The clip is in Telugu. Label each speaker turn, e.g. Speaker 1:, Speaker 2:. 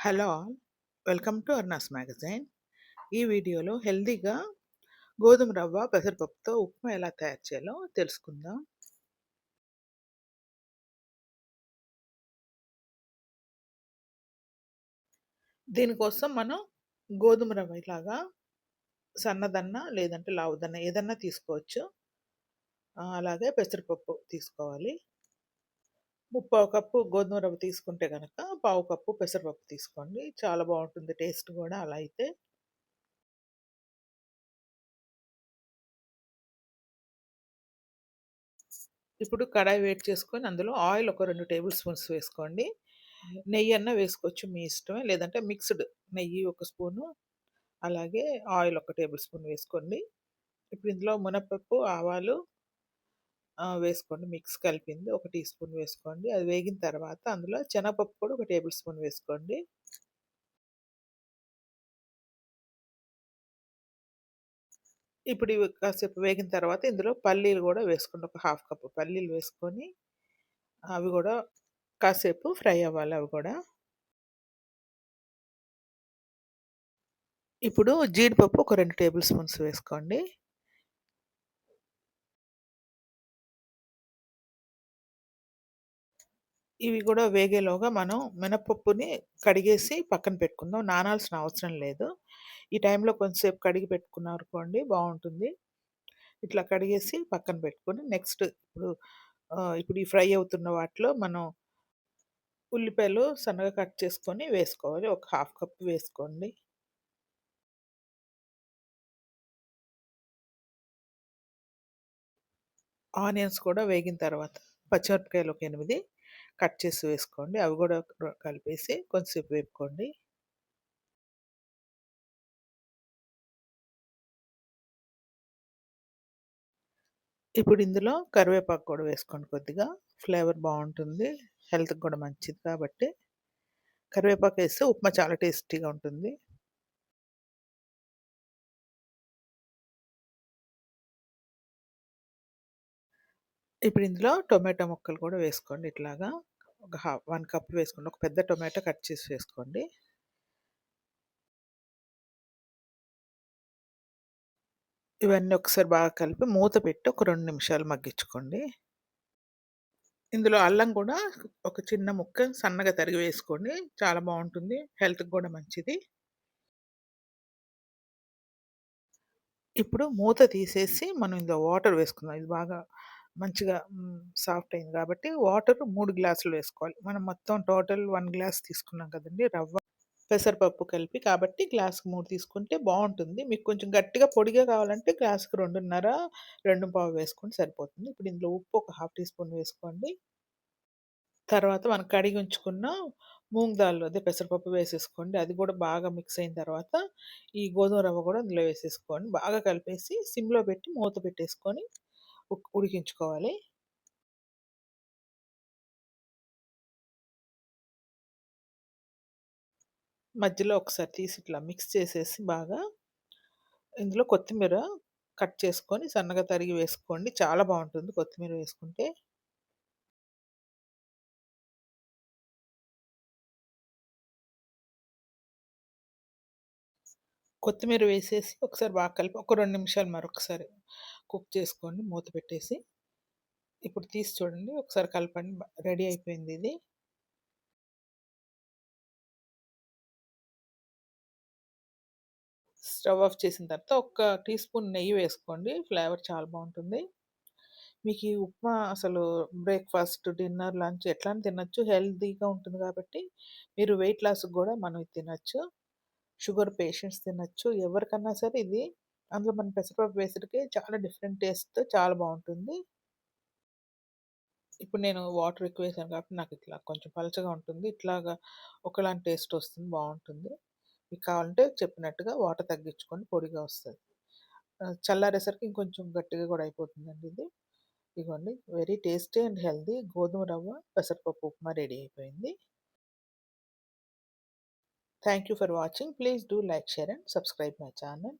Speaker 1: Hello all welcome to Arna's magazine. ఈ వీడియోలో హెల్దీగా గోధుమ రవ్వ పెసరపప్పుతో ఉప్మా ఎలా తయారు చేయాలో తెలుసుకుందాం. దీనికోసం మనం గోధుమ రవ్వ ఇలాగా సన్నదన్న లేదంటే లావుదన్న ఏదన్నా తీసుకోవచ్చు. అలాగే పెసరపప్పు తీసుకోవాలి. ముప్పావు కప్పు గోధుమ రవ్వ తీసుకుంటే కనుక పావు కప్పు పెసరపప్పు తీసుకోండి. చాలా బాగుంటుంది టేస్ట్ కూడా అలా అయితే. ఇప్పుడు కడాయి వేడి చేసుకొని అందులో ఆయిల్ ఒక రెండు టేబుల్ స్పూన్స్ వేసుకోండి. నెయ్యి అన్న వేసుకోవచ్చు మీ ఇష్టమే. లేదంటే మిక్స్డ్ నెయ్యి ఒక స్పూను అలాగే ఆయిల్ ఒక టేబుల్ స్పూన్ వేసుకోండి. ఇప్పుడు ఇందులో మునపప్పు ఆవాలు వేసుకోండి. మిక్స్ కలిపింది. ఒక టీ స్పూన్ వేసుకోండి. అది వేగిన తర్వాత అందులో శనగపప్పు కూడా ఒక టేబుల్ స్పూన్ వేసుకోండి. ఇప్పుడు ఇవి కాసేపు వేగిన తర్వాత ఇందులో పల్లీలు కూడా వేసుకోండి. ఒక హాఫ్ కప్ పల్లీలు వేసుకొని అవి కూడా కాసేపు ఫ్రై అవ్వాలి అవి కూడా. ఇప్పుడు జీడిపప్పు ఒక రెండు టేబుల్ స్పూన్స్ వేసుకోండి. ఇవి కూడా వేగేలోగా మనం మినపప్పుని కడిగేసి పక్కన పెట్టుకుందాం. నానాల్సిన అవసరం లేదు. ఈ టైంలో కొంచెంసేపు కడిగి పెట్టుకున్నాం అనుకోండి బాగుంటుంది. ఇట్లా కడిగేసి పక్కన పెట్టుకొని నెక్స్ట్ ఇప్పుడు ఇప్పుడు ఈ ఫ్రై అవుతున్న వాటిలో మనం ఉల్లిపాయలు సన్నగా కట్ చేసుకొని వేసుకోవాలి. ఒక హాఫ్ కప్ వేసుకోండి. ఆనియన్స్ కూడా వేగిన తర్వాత పచ్చిమిరపకాయలు ఒక ఎనిమిది కట్ చేసి వేసుకోండి. అవి కూడా కలిపేసి కొంచెంసేపు వేపుకోండి. ఇప్పుడు ఇందులో కరివేపాకు కూడా వేసుకోండి కొద్దిగా. ఫ్లేవర్ బాగుంటుంది. హెల్త్కి కూడా మంచిది కాబట్టి. కరివేపాకు వేస్తే ఉప్మా చాలా టేస్టీగా ఉంటుంది. ఇప్పుడు ఇందులో టొమాటో ముక్కలు కూడా వేసుకోండి ఇట్లాగా. ఒక హాఫ్ వన్ కప్ వేసుకోండి. ఒక పెద్ద టొమాటో కట్ చేసి వేసుకోండి. ఇవన్నీ ఒకసారి బాగా కలిపి మూత పెట్టి ఒక రెండు నిమిషాలు మగ్గించుకోండి. ఇందులో అల్లం కూడా ఒక చిన్న ముక్క సన్నగా తరిగి వేసుకోండి. చాలా బాగుంటుంది. హెల్త్కి కూడా మంచిది. ఇప్పుడు మూత తీసేసి మనం ఇందులో వాటర్ వేసుకుందాం. ఇది బాగా మంచిగా సాఫ్ట్ అయింది. కాబట్టి వాటర్ మూడు గ్లాసులు వేసుకోవాలి. మనం మొత్తం టోటల్ వన్ గ్లాస్ తీసుకున్నాం కదండి రవ్వ పెసరపప్పు కలిపి. కాబట్టి గ్లాస్కి మూడు తీసుకుంటే బాగుంటుంది. మీకు కొంచెం గట్టిగా పొడిగా కావాలంటే గ్లాస్కి రెండున్నర రెండు పావు వేసుకొని సరిపోతుంది. ఇప్పుడు ఇందులో ఉప్పు ఒక హాఫ్ టీ స్పూన్ వేసుకోండి. తర్వాత మనం కడిగి ఉంచుకున్న మూంగ్ దాల్ అదే పెసరపప్పు వేసేసుకోండి. అది కూడా బాగా మిక్స్ అయిన తర్వాత ఈ గోధుమ రవ్వ కూడా అందులో వేసేసుకోండి. బాగా కలిపేసి సిమ్లో పెట్టి మూత పెట్టేసుకొని ఉడికించుకోవాలి మధ్యలో ఒకసారి తీసి ఇట్లా మిక్స్ చేసేసి బాగా ఇందులో కొత్తిమీర కట్ చేసుకొని సన్నగా తరిగి వేసుకోండి. చాలా బాగుంటుంది కొత్తిమీర వేసుకుంటే. కొత్తిమీర వేసేసి ఒకసారి బాగా కలిపి ఒక రెండు నిమిషాలు మరొకసారి కుక్ చేసుకోండి మూత పెట్టేసి ఇప్పుడు తీసి చూడండి. ఒకసారి కలపండి. రెడీ అయిపోయింది ఇది. స్టవ్ ఆఫ్ చేసిన తర్వాత ఒక టీ స్పూన్ నెయ్యి వేసుకోండి. ఫ్లేవర్ చాలా బాగుంటుంది. మీకు ఈ ఉప్మా అసలు బ్రేక్ఫాస్ట్ డిన్నర్ లంచ్ ఎట్లా తినచ్చు. హెల్తీగా ఉంటుంది కాబట్టి మీరు వెయిట్ లాస్కి కూడా మనం తినచ్చు. షుగర్ పేషెంట్స్ తినచ్చు. ఎవరికన్నా సరే ఇది అందులో మన పెసరపప్పు వేసరికి చాలా డిఫరెంట్ టేస్ట్ చాలా బాగుంటుంది. ఇప్పుడు నేను వాటర్ ఎక్కువ వేసాను కాబట్టి నాకు ఇట్లా కొంచెం పలచగా ఉంటుంది. ఇట్లాగా ఒకలాంటి టేస్ట్ వస్తుంది బాగుంటుంది. మీకు కావాలంటే చెప్పినట్టుగా వాటర్ తగ్గించుకొని పొడిగా వస్తుంది. చల్లారేసరికి ఇంకొంచెం గట్టిగా కూడా అయిపోతుందండి ఇది. ఇదిగోండి వెరీ టేస్టీ అండ్ హెల్దీ గోధుమ రవ్వ పెసరపప్పు ఉప్మా రెడీ అయిపోయింది. Thank you for watching please do like share and subscribe my channel